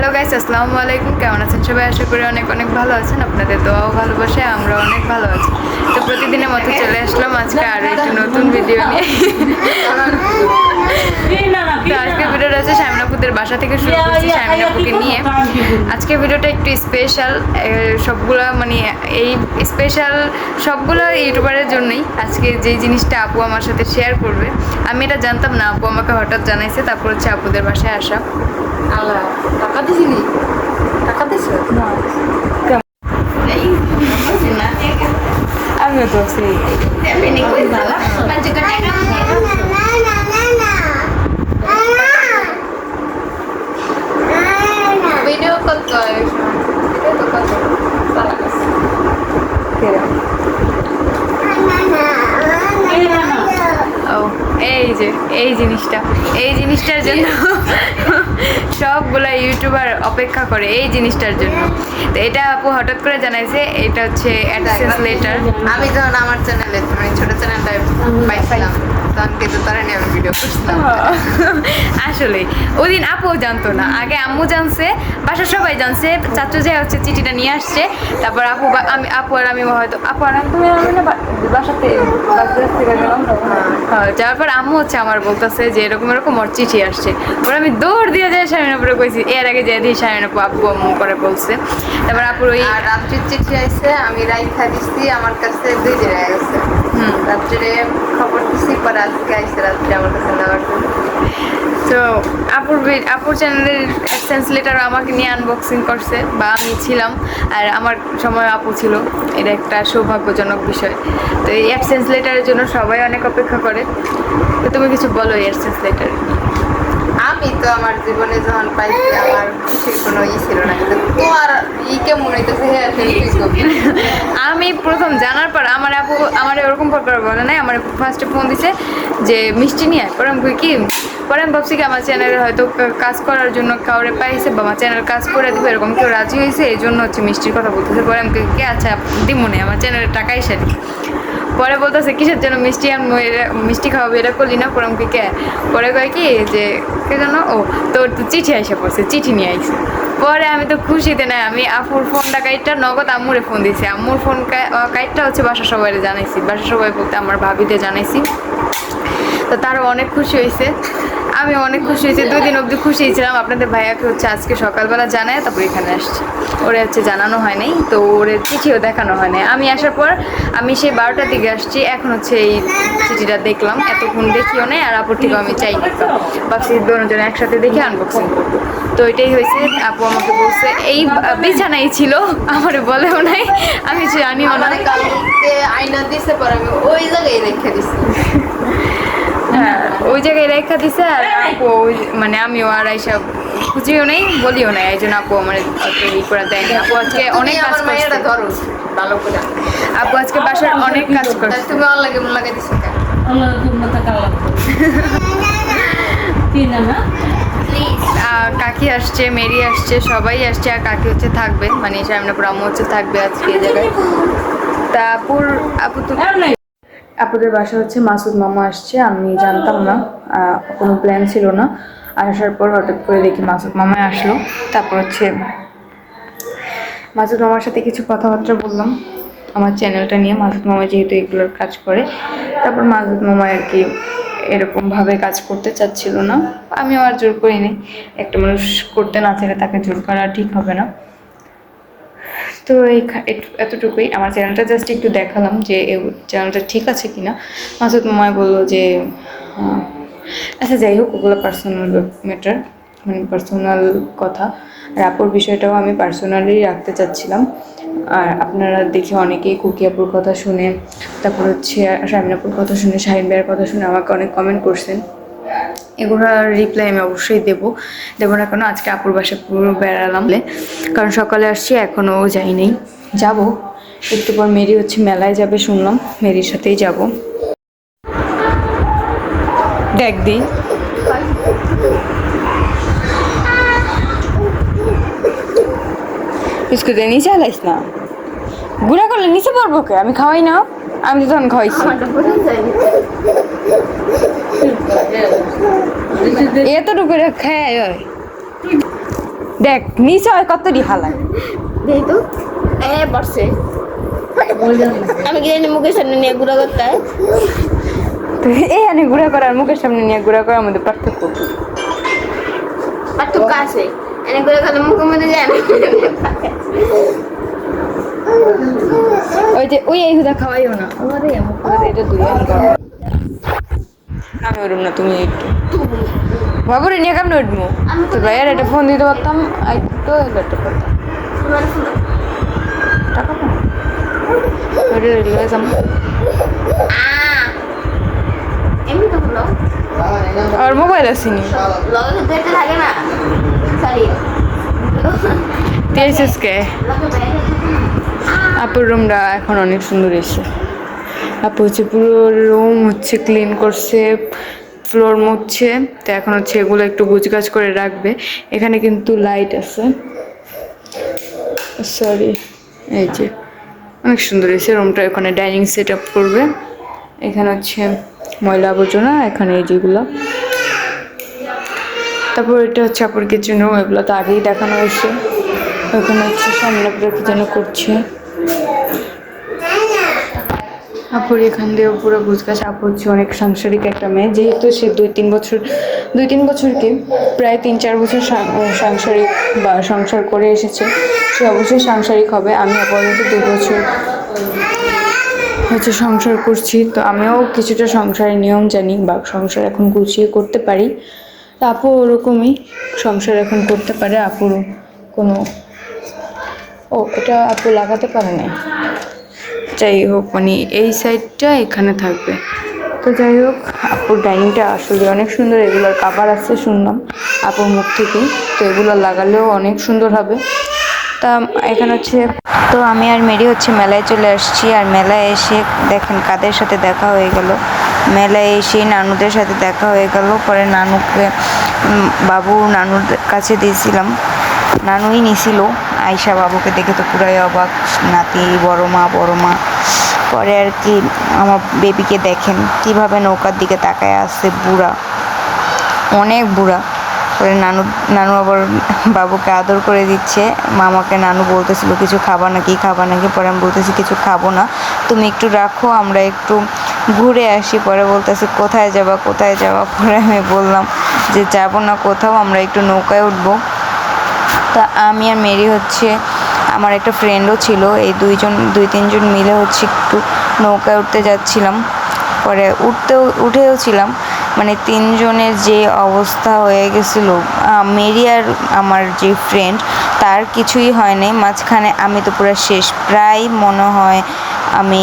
Hello guys আসসালামু আলাইকুম। কেমন আছেন সবাই? আশা করি অনেক অনেক ভালো আছেন। আপনাদের দোয়াও ভালোবাসে আমরা অনেক ভালো আছি। তো প্রতিদিনের মতো চলে আসলাম আজকে আরও একটি নতুন ভিডিও নিয়ে। হচ্ছে শামিনাপুদের বাসা থেকে শুরু করছি শামিনাপুকে নিয়ে। আজকে ভিডিওটা একটু স্পেশাল সবগুলা মানে এই স্পেশাল সবগুলো ইউটিউবারের জন্যই আজকে যে জিনিসটা আপু আমার সাথে শেয়ার করবে। আমি এটা জানতাম না আপু আমাকে হঠাৎ জানাইছে তারপর হচ্ছে আপুদের বাসায় আসা। আল্লাহ টাকা দিছিলি? টাকা দিছ? আমিও তো সেই ভিডিও করতে হয় ভিডিও তো করতে সারা কাছে ও এই জিনিসটা, এই জিনিসটার জন্য সবগুলা ইউটিউবার অপেক্ষা করে এই জিনিসটার জন্য। তো এটা আপু হঠাৎ করে জানাইছে, এটা হচ্ছে লেটার আমি যখন আমার চ্যানেলে ছোট চ্যানেলটা পাইছিলাম তখন কিন্তু তারা নিয়ে আমি ভিডিও করছিলাম। আসলে ওই দিন আপু জানতো না। আগে আম্মু জানছে বাসার সবাই জানছে। চাচু যে হচ্ছে চিঠিটা নিয়ে আসছে। তারপর আপু আমি আপু আর আমি হয়তো আপু আর আমি আমি না বাসাতে থেকে হ্যাঁ, যাওয়ার পর আম্মু হচ্ছে আমার বলতেছে যে এরকম এরকম ওর চিঠি আসছে। ওর আমি দৌড় দিয়ে যাই স্বামীর উপরে কইছি এর আগে যে দিয়ে স্বামীর আপু আব্বু আম্মু করে বলছে। তারপর আপুর ওই রাত্রির চিঠি আইছে আমি রাইখা দিছি আমার কাছে দুই দিন হয়ে গেছে। রাত্রে খবর দিছি, পর আজকে আইছে রাত্রে আমার কাছে নেওয়ার জন্য। তো আপুর আপুর চ্যানেলের অ্যাডসেন্স লেটার আমাকে নিয়ে আনবক্সিং করছে, বা আমি ছিলাম, আর আমার সময় আপু ছিল। এটা একটা সৌভাগ্যজনক বিষয়। তো এই অ্যাডসেন্স লেটারের জন্য সবাই অনেক অপেক্ষা করে। তো তুমি কিছু বলো এই অ্যাডসেন্স লেটার আমি তো আমার জীবনে যখন পাইছি, আমার খুশির কোনো ই ছিল না কিন্তু তোমার ই কেমন হইতেছে। আমি প্রথম জানার পর আমার আপু আমার ওরকম ব্যাপার বলে নাই, আমার ফার্স্টে ফোন দিছে যে, মিষ্টি নিয়ে। পরে আমি কি পরে আমি ভাবছি কি, আমার চ্যানেলে হয়তো কাজ করার জন্য কাউরে পাইছে বা আমার চ্যানেল কাজ করে দিবে, এরকম কেউ রাজি হয়েছে এই জন্য হচ্ছে মিষ্টির কথা বলতেছে পরে আমি কি আচ্ছা দিমনে, আমার চ্যানেলের টাকাই সারি পরে বলতেছে, কিসের জন্য মিষ্টি আমি এরা- মিষ্টি খাওয়াবো? এটা করলি না পরম আমি কে পরে কয় কি যে, কে যেন? ও, তোর তো চিঠি এসে পড়ছে, চিঠি নিয়ে আইস পরে আমি তো খুশিতে নাই, আমি আপুর ফোনটা কাইটটা, নগদ আম্মুরে ফোন দিয়েছি আম্মুর ফোন কাইটটা হচ্ছে বাসা সবাই জানাইছি। বাসা সবাই বলতে আমার ভাবিতে জানাইছি। তো তারও অনেক খুশি হয়েছে আমি অনেক খুশি হয়েছি দুই দিন অবধি খুশি ছিলাম আপনাদের ভাইয়াকে হচ্ছে আজকে সকালবেলা জানায় তারপর এখানে আসছে। ওরে হচ্ছে জানানো হয় নাই তো ওরে চিঠিও দেখানো হয় নাই আমি আসার পর আমি সেই বারোটার দিকে আসছি এখন হচ্ছে এই চিঠিটা দেখলাম। এতক্ষণ দেখিও নাই আর আপুর থেকেও আমি চাই ভাবছি দুজন একসাথে দেখে আনবক্সিং করব। তো এটাই হয়েছে আপু আমাকে বলছে এই বিছানাই ছিল আমার বলেও নাই আমি জানিও না। আয়না দিছে পরে আমি ওই জায়গায় রেখে দিছি। হ্যাঁ। ওই জায়গায় রেখা দিছে আর আপু ওই- মানে আমিও আর এইসব খুঁজিও নেই বলিও নাই এই জন্য আপু আমার ই করে দেয় না আপু আজকে অনেক কাজ করছে। ভালো করে। আপু আজকে বাসার অনেক কাজ করছে। তুমি আমার লাগে মন লাগাই দিছো? আর কাকি আসছে মেরি আসছে সবাই আসছে আর কাকি হচ্ছে থাকবে। মানে সামনে আম্মু হচ্ছে থাকবে আজকে এই জায়গায়। তা আপুর আপু তো. আপুদের বাসা হচ্ছে মাসুদ মামা আসছে, আমি জানতাম না কোনো প্ল্যান ছিল না। আসার পর হঠাৎ করে দেখি মাসুদ মামা আসলো। তারপর হচ্ছে মাসুদ মামার সাথে কিছু কথাবার্তা বললাম আমার চ্যানেলটা নিয়ে। মাসুদ মামা যেহেতু এগুলোর কাজ করে, তারপর মাসুদ মামা আর কি এরকমভাবে কাজ করতে চাচ্ছিল না। আমিও আর জোর করিনি। একটা মানুষ করতে না চাইলে তাকে জোর করা ঠিক হবে না। তো এই এতটুকুই। আমার চ্যানেলটা জাস্ট একটু দেখালাম যে চ্যানেলটা ঠিক আছে কিনা। মাসুদ মামায় বলল যে আচ্ছা যাই হোক, ওগুলো পার্সোনাল ম্যাটার মানে পার্সোনাল কথা। আর আপুর বিষয়টাও আমি পার্সোনালি রাখতে চাচ্ছিলাম। আর আপনারা দেখে অনেকেই কুকি আপুর কথা শুনে, তারপর হচ্ছে শাহিন আপুর কথা শুনে, শাহিন ভাইয়ের কথা শুনে আমাকে অনেক কমেন্ট করছেন। এগুলোর রিপ্লাই আমি অবশ্যই দেবো। দেবো না কেন আজকে আপুর বাসায় পুরো বেড়ালাম। কারণ সকালে আসছি এখনও যাই নেই যাব। একটু পর মেরি হচ্ছে মেলায় যাবে, শুনলাম। মেরির সাথেই যাব। দেখ দি। বিস্কুটে নিচে আলাইস না? গুড়া করলে নিচে পড়ব কে? আমি খাওয়াই না। আমি তো তখন খাওয়াইছি। এতটুকু খায় দেখ নিচে হয় কতটি হালায়। দেখি তো এ পড়ছে। আমি কি জানি মুখের সামনে নিয়ে ঘুরা করতে হয়? তো এই আনে ঘুরা করার মুখের সামনে নিয়ে ঘুরা করার মধ্যে পার্থক্য পার্থক্য আছে। এনে ঘুরে করলে মুখের মধ্যে যায় ওই যে ওই এই হুদা খাওয়াইও না। আরে আমার করে এটা দুই আমি আমি উঠব না তুমি একটু। বাবুরে নিয়ে কেমন উঠবো? তো ভাইয়ার একটা ফোন দিতে পারতাম আর তো করতাম টাকা ওটা যাম আর মোবাইল আসেনি। লগে না। সরি বাইরে আপুর রুমটা এখন অনেক সুন্দর এসে আপু হচ্ছে পুরো রুম হচ্ছে ক্লিন করছে ফ্লোর মুছছে, তো এখন হচ্ছে এগুলো একটু গুছগাছ করে রাখবে। এখানে কিন্তু লাইট আছে। সরি এই যে অনেক সুন্দর এসে রুমটা ওখানে ডাইনিং সেট আপ করবে। এখানে হচ্ছে ময়লা আবর্জনা, এখানে এই যেগুলো। তারপর এটা হচ্ছে আপুর কিচেন রুম এগুলো তো আগেই দেখানো হয়েছে। ওখানে হচ্ছে সামনে কি যেন করছে। আপুর এখান দিয়েও পুরো বুঝগাছ আপু হচ্ছে, অনেক সাংসারিক একটা মেয়ে। যেহেতু সে দুই তিন বছর, দুই তিন বছর কি? প্রায় তিন চার বছর সাংসারিক বা সংসার করে এসেছে। সে অবশ্যই সাংসারিক হবে। আমি আপাতত দু বছর হচ্ছে সংসার করছি। তো আমিও কিছুটা সংসারের নিয়ম জানি বা সংসার এখন গুছিয়ে করতে পারি। আপু ওরকমই সংসার এখন করতে পারে? আপুর কোনো ও, এটা আপু লাগাতে পারে না যাই হোক মানে এই সাইডটা এখানে থাকবে। তো যাই হোক আপুর ডাইনিংটা আসলে অনেক সুন্দর, এগুলোর কাবার আছে শুনলাম আপুর মুখ থেকে তো এগুলো লাগালেও অনেক সুন্দর হবে। তা এখানে হচ্ছে, তো আমি আর মেরি হচ্ছে মেলায় চলে আসছি, আর মেলায় এসে দেখেন কাদের সাথে দেখা হয়ে গেল। মেলায় এসে নানুদের সাথে দেখা হয়ে গেল, পরে নানুকে বাবু নানুর কাছে দিয়েছিলাম। নানুই নিছিল। আয়সা বাবুকে দেখে তো পুরাই অবাক। নাতি বড় মা বড় মা পরে আর কি আমার বেবিকে দেখেন। কীভাবে নৌকার দিকে তাকায় আসছে বুড়া। অনেক বুড়া। পরে নানু নানু আবার বাবুকে আদর করে দিচ্ছে। মামাকে নানু বলতেছিল, কিছু খাবা নাকি খাবা নাকি পরে আমি বলতেছি, কিছু খাব না। তুমি একটু রাখো, আমরা একটু ঘুরে আসি। পরে বলতেছে, কোথায় যাবা কোথায় যাবা? পরে আমি বললাম যে, যাব না কোথাও, আমরা একটু নৌকায় উঠবো। তা আমি আর মেরি হচ্ছে, আমার একটা ফ্রেন্ডও ছিল, এই দুইজন, দুই তিনজন মিলে হচ্ছে একটু নৌকায় উঠতে যাচ্ছিলাম। পরে উঠতেও, উঠেও ছিলাম। মানে তিনজনের যে অবস্থা হয়ে গেছিল মেরি আর আমার যে ফ্রেন্ড তার কিছুই হয় নাই। মাঝখানে আমি তো পুরো শেষ। প্রায় মনে হয় আমি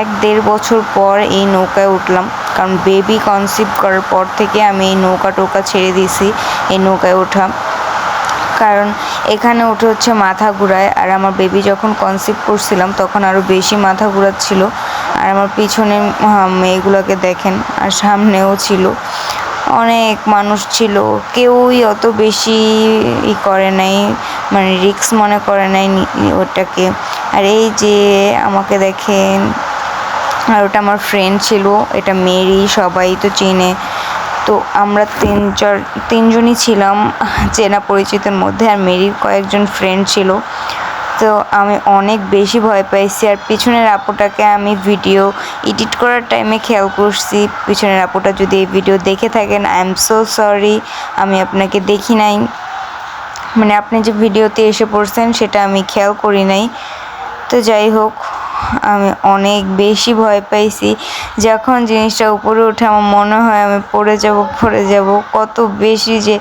এক দেড় বছর পর এই নৌকায় উঠলাম। কারণ বেবি কনসিভ করার পর থেকে আমি এই নৌকা টোকা ছেড়ে দিয়েছি, এই নৌকায় ওঠা। কারণ এখানে উঠে হচ্ছে মাথা ঘুরায়। আর আমার বেবি যখন কনসিভ করছিলাম, তখন আরও বেশি মাথা ঘুরাচ্ছিল। আর আমার পিছনে মেয়েগুলোকে দেখেন, আর সামনেও ছিল। অনেক মানুষ ছিল। কেউই অত বেশি ই করে নাই মানে রিক্স মনে করে নাই ওটাকে। আর এই যে আমাকে দেখেন, আর ওটা আমার ফ্রেন্ড ছিল, এটা মেরি সবাই তো চেনে। তো আমরা তিন চার, তিনজনই ছিলাম, চেনা পরিচিতের মধ্যে, আর মেরির কয়েকজন ফ্রেন্ড ছিল। তো আমি অনেক বেশি ভয় পাইছি, আর পিছনের আপুটাকে আমি ভিডিও এডিট করার টাইমে খেয়াল করছি। পিছনের আপুটা যদি এই ভিডিও দেখে থাকেন আই এম সো সরি আমি আপনাকে দেখি নাই। মানে আপনি যে ভিডিওতে এসে পড়ছেন, সেটা আমি খেয়াল করি নাই। তো যাই হোক আমি অনেক বেশি ভয় পাইছি। যখন জিনিসটা উপরে উঠে আমার মনে হয় আমি পড়ে যাব পড়ে যাব, কত বেশি যে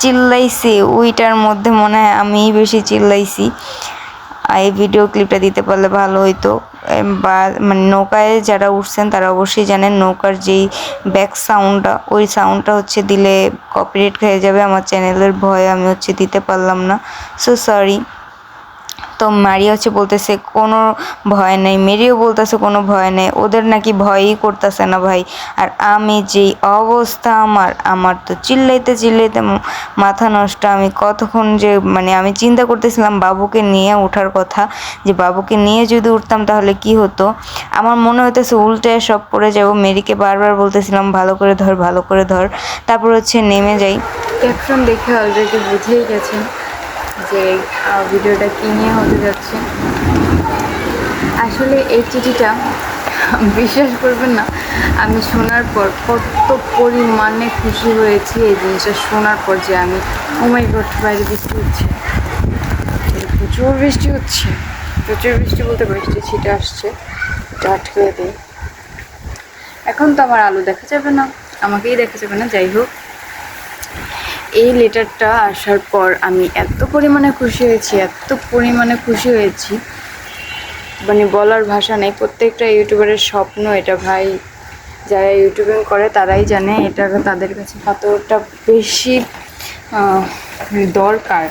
চিল্লাইছি, ওইটার মধ্যে মনে হয় আমিই বেশি চিল্লাইছি। এই ভিডিও ক্লিপটা দিতে পারলে ভালো হইতো। বা মানে নৌকায় যারা উঠছেন তারা অবশ্যই জানেন নৌকার যেই ব্যাক সাউন্ডটা ওই সাউন্ডটা হচ্ছে দিলে কপিরাইট খেয়ে যাবে। আমার চ্যানেলের ভয়ে আমি হচ্ছে দিতে পারলাম না। সো সরি তো মারিয়া হচ্ছে বলতেছে, কোনো ভয় নেই, মেরিও বলতেছে কোনো ভয় নেই, ওদের নাকি ভয়ই করতেছে না ভাই। আর আমি যেই অবস্থা আমার আমার তো চিল্লাইতে চিল্লাইতে মাথা নষ্ট। আমি কতক্ষণ যে মানে আমি চিন্তা করতেছিলাম বাবুকে নিয়ে ওঠার কথা, যে বাবুকে নিয়ে যদি উঠতাম তাহলে কি হতো? আমার মনে হইতেছে উল্টে সব পড়ে যাব। মেরিকে বারবার বলতেছিলাম, ভালো করে ধর, ভালো করে ধর। তারপর হচ্ছে নেমে যাই। ক্যাপশন দেখে অলরেডি বুঝেই গেছেন। যে ভিডিওটা কী নিয়ে হতে যাচ্ছে। আসলে এই চিঠিটা বিশ্বাস করবেন না, আমি শোনার পর কত পরিমাণে খুশি হয়েছি এই জিনিসটা শোনার পর যে আমি ওমাই গড বাইরে বৃষ্টি হচ্ছে। প্রচুর বৃষ্টি হচ্ছে। প্রচুর বৃষ্টি বলতে বৃষ্টি ছিটে আসছে আটকে দিই। এখন তো আমার আলো দেখা যাবে না, আমাকেই দেখা যাবে না, যাই হোক। এই লেটারটা আসার পর আমি এত পরিমাণে খুশি হয়েছি, এত পরিমাণে খুশি হয়েছি। মানে বলার ভাষা নেই, প্রত্যেকটা ইউটিউবারের স্বপ্ন এটা ভাই। যারা ইউটিউবিং করে তারাই জানে, এটা তাদের কাছে কতটা বেশি দরকার।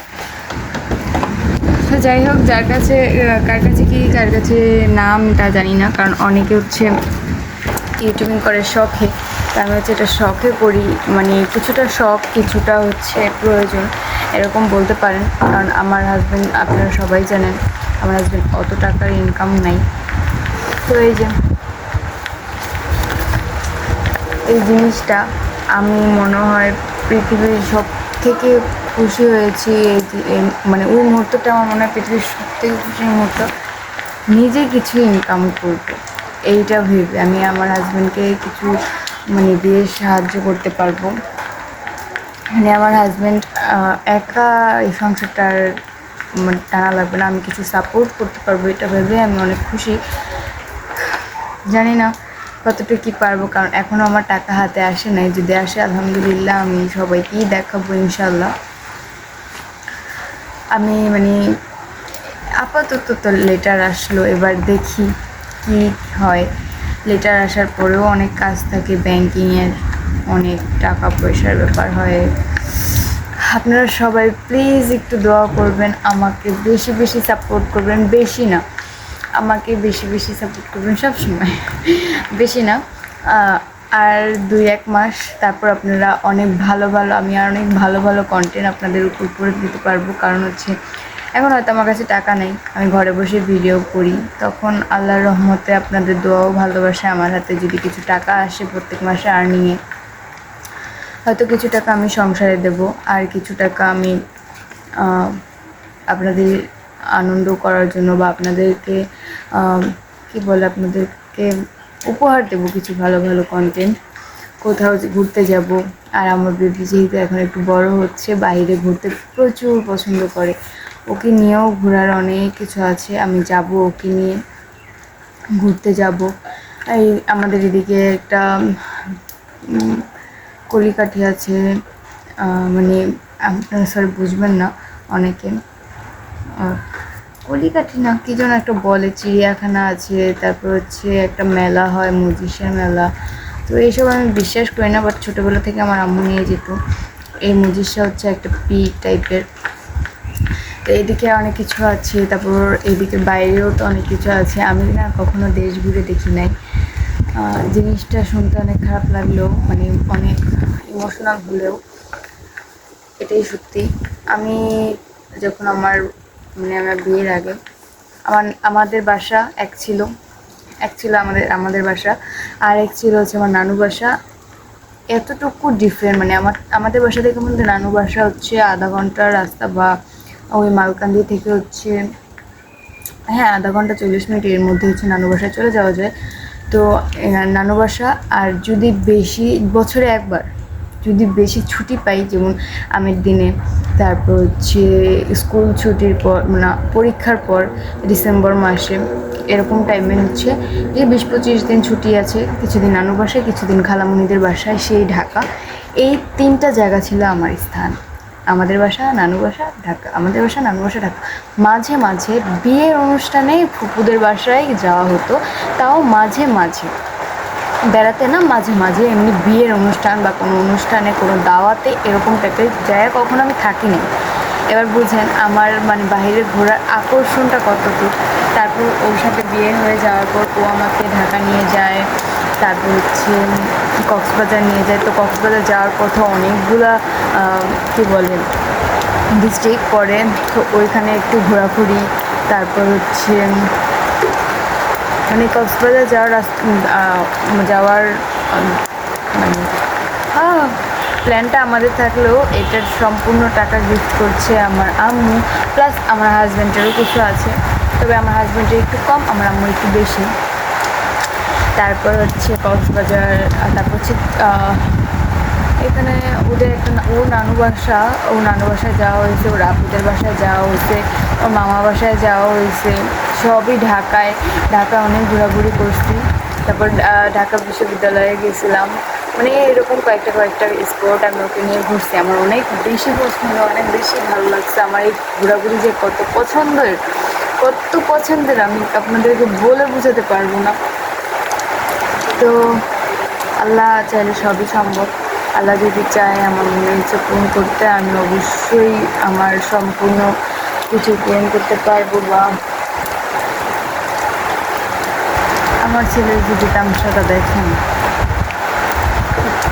যাই হোক, যার কাছে কার কাছে কি, কার কাছে নামটা জানি না, কারণ অনেকে হচ্ছে ইউটিউবিং করে, শখে। তার আমি হচ্ছে এটা শখে করি মানে কিছুটা শখ, কিছুটা হচ্ছে প্রয়োজন, এরকম বলতে পারেন। কারণ আমার হাজব্যান্ড আপনারা সবাই জানেন, আমার হাজব্যান্ড অত টাকার ইনকাম নাই। তো এই যে, এই জিনিসটা আমি মনে হয় পৃথিবীর সব থেকে খুশি হয়েছি এই মানে ওই মুহূর্তটা আমার মনে হয় পৃথিবীর সব থেকে খুশি মুহূর্ত। নিজে কিছু ইনকাম করব, এইটা ভেবে আমি আমার হাজব্যান্ডকে কিছু মানে দিয়ে সাহায্য করতে পারব। মানে আমার হাজব্যান্ড একা এই সংসারটার মানে টানা লাগবে না, আমি কিছু সাপোর্ট করতে পারব, এটা ভেবে আমি অনেক খুশি। জানি না কতটুকু কী পারব, কারণ এখনও আমার টাকা হাতে আসে নাই। যদি আসে, আলহামদুলিল্লাহ আমি সবাইকেই দেখাবো ইনশাল্লাহ আমি মানে আপাতত তো লেটার আসলো, এবার দেখি কি হয়। লেটার আসার পরেও অনেক কাজ থাকে ব্যাংকিংয়ের অনেক টাকা পয়সার ব্যাপার হয়। আপনারা সবাই প্লিজ একটু দোয়া করবেন, আমাকে বেশি বেশি সাপোর্ট করবেন, বেশি না। আমাকে বেশি বেশি সাপোর্ট করবেন সব সময়, বেশি না। আর দুই এক মাস, তারপর আপনারা অনেক ভালো ভালো, আমি আর অনেক ভালো ভালো কন্টেন্ট আপনাদের উপর দিতে পারব। কারণ হচ্ছে এখন হয়তো আমার কাছে টাকা নেই। আমি ঘরে বসে ভিডিও করি। তখন আল্লাহর রহমতে আপনাদের দোয়াও ভালোবাসে আমার হাতে। যদি কিছু টাকা আসে প্রত্যেক মাসে আর্নিংয়ে হয়তো কিছু টাকা আমি সংসারে দেব। আর কিছু টাকা আমি আপনাদের আনন্দ করার জন্য বা আপনাদেরকে কি বলে, আপনাদেরকে উপহার দেবো কিছু ভালো ভালো কন্টেন্ট কোথাও ঘুরতে যাব। আর আমার বেবি যেহেতু এখন একটু বড় হচ্ছে, বাইরে ঘুরতে প্রচুর পছন্দ করে। ওকে নিয়েও ঘোরার অনেক কিছু আছে, আমি যাব ওকে নিয়ে, ঘুরতে যাব। এই আমাদের এদিকে একটা কলিকাঠি আছে মানে আপনারা স্যার বুঝবেন না অনেকে। কলিকাঠি না, কি যেন একটা বলে, চিড়িয়াখানা আছে, তারপর হচ্ছে একটা মেলা হয়, মজিষের মেলা। তো এইসব আমি বিশ্বাস করি না বাট ছোটোবেলা থেকে আমার আম্মু নিয়ে যেত। এই মজিষা হচ্ছে একটা পিক টাইপের তো এদিকে অনেক কিছু আছে, তারপর এদিকে বাইরেও তো অনেক কিছু আছে। আমি না কখনো দেশ ঘুরে দেখি নাই। জিনিসটা শুনতে অনেক খারাপ লাগলেও মানে অনেক ইমোশনাল হলেও। এটাই সত্যি। আমি যখন আমার মানে আমার বিয়ের আগে, আমার, আমাদের বাসা এক ছিল এক ছিল আমাদের আমাদের বাসা, আর এক ছিল হচ্ছে আমার নানু বাসা। এতটুকু ডিফারেন্ট মানে আমার, আমাদের বাসা থেকে বলতে নানু বাসা হচ্ছে আধা ঘণ্টার রাস্তা বা ওই মালকান্দি থেকে হচ্ছে হ্যাঁ আধা ঘণ্টা চল্লিশ মিনিট এর মধ্যে হচ্ছে নানু বাসায় চলে যাওয়া যায়। তো নানু বাসা আর যদি বেশি, বছরে একবার যদি বেশি ছুটি পাই, যেমন আমের দিনে, তারপর হচ্ছে স্কুল ছুটির পর মানে পরীক্ষার পর ডিসেম্বর মাসে, এরকম টাইমে হচ্ছে যে বিশ পঁচিশ দিন ছুটি আছে, কিছুদিন নানু বাসায়, কিছুদিন খালামণিদের বাসায়, সেই ঢাকা। এই তিনটা জায়গা ছিল আমার স্থান। আমাদের বাসা, নানু বাসা, ঢাকা। আমাদের বাসা, নানু বাসা, ঢাকা। মাঝে মাঝে বিয়ের অনুষ্ঠানে ফুপুদের বাসায় যাওয়া হতো, তাও মাঝে মাঝে। বেড়াতে না মাঝে মাঝে এমনি বিয়ের অনুষ্ঠান বা কোনো অনুষ্ঠানে, কোনো দাওয়াতে এরকম টাইপের জায়গা কখনো আমি থাকিনি। এবার বুঝেন, আমার মানে বাইরে ঘোরার আকর্ষণটা কতটুকু? তারপর ওর সাথে বিয়ে হয়ে যাওয়ার পর ও আমাকে ঢাকা নিয়ে যায়। তারপর হচ্ছে কক্সবাজার নিয়ে যায়। তো কক্সবাজার যাওয়ার পথে অনেকগুলা কী বলে ডিস্ট্রিক্ট পড়ে। তো ওইখানে একটু ঘোরাঘুরি, তারপর হচ্ছে মানে কক্সবাজার যাওয়ার রাস্তা যাওয়ার মানে প্ল্যানটা আমাদের থাকলেও এটার সম্পূর্ণ টাকা গিফট করছে আমার আম্মু। প্লাস আমার হাজব্যান্ডেরও কিছু আছে। তবে আমার হাজব্যান্ডের একটু কম, আমার আম্মু একটু বেশি। তারপর হচ্ছে কক্সবাজার তারপর হচ্ছে এখানে ওদের একটা ওর নানু বাসা ওর নানু বাসায় যাওয়া হয়েছে, ওর আপুদের বাসায় যাওয়া হয়েছে, ওর মামা বাসায় যাওয়া হয়েছে, সবই ঢাকায়। ঢাকায় অনেক ঘোরাঘুরি করছি। তারপর ঢাকা বিশ্ববিদ্যালয়ে গেছিলাম। মানে এরকম কয়েকটা কয়েকটা স্পট আমি ওকে নিয়ে ঘুরছি। আমার অনেক বেশি পছন্দ, অনেক বেশি ভালো লাগছে। আমার এই ঘোরাঘুরি যে কত পছন্দের কত পছন্দের আমি আপনাদেরকে বলে বোঝাতে পারব না। তো আল্লাহ চাইলে সবই সম্ভব। আল্লাহ যদি চায় আমার মনের ইচ্ছে পূরণ করতে, আমি অবশ্যই আমার সম্পূর্ণ কিছু পূরণ করতে পারব, বা আমার ছেলের যদি তামসাটা দেখেন।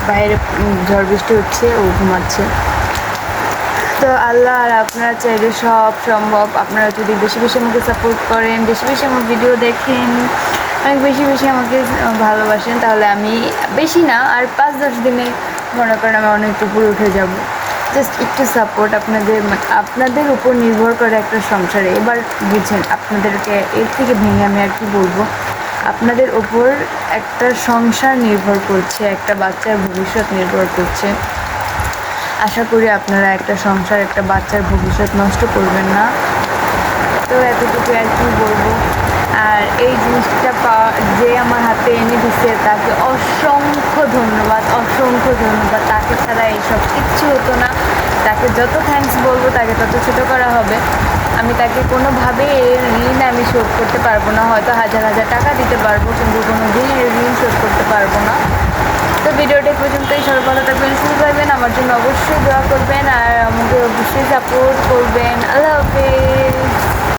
বাইরে ঝড় বৃষ্টি হচ্ছে, ও ঘুমাচ্ছে। তো আল্লাহ, আর আপনারা চাইলে সব সম্ভব। আপনারা যদি বেশি বেশি আমাকে সাপোর্ট করেন, বেশি বেশি আমার ভিডিও দেখেন। অনেক বেশি বেশি আমাকে ভালোবাসেন, তাহলে আমি বেশি না, আর পাঁচ দশ দিনে মনে করেন আমি অনেক উপরে উঠে যাব। জাস্ট একটু সাপোর্ট আপনাদের আপনাদের উপর নির্ভর করে একটা সংসারে। এবার বুঝছেন আপনাদেরকে এর থেকে ভেঙে আমি আর কি বলব? আপনাদের ওপর একটা সংসার নির্ভর করছে, একটা বাচ্চার ভবিষ্যৎ নির্ভর করছে। আশা করি আপনারা একটা সংসার, একটা বাচ্চার ভবিষ্যৎ নষ্ট করবেন না। তো এতটুকু আর কি বলব। আর এই জিনিসটা পাওয়া যে আমার হাতে এনে দিচ্ছে তাকে অসংখ্য ধন্যবাদ অসংখ্য ধন্যবাদ। তাকে ছাড়া এইসব কিচ্ছু হতো না। তাকে যত থ্যাঙ্কস বলব, তাকে তত ছোটো করা হবে। আমি তাকে কোনোভাবে এর ঋণ আমি শোধ করতে পারব না। হয়তো হাজার হাজার টাকা দিতে পারব, কিন্তু কোনো দিন এর ঋণ শোধ করতে পারব না। তো ভিডিওটা পর্যন্তই। সবাই ভালো থাকবেন, সুস্থ থাকবেন। আমার জন্য অবশ্যই দোয়া করবেন। আর আমাকে অবশ্যই সাপোর্ট করবেন। আল্লাহ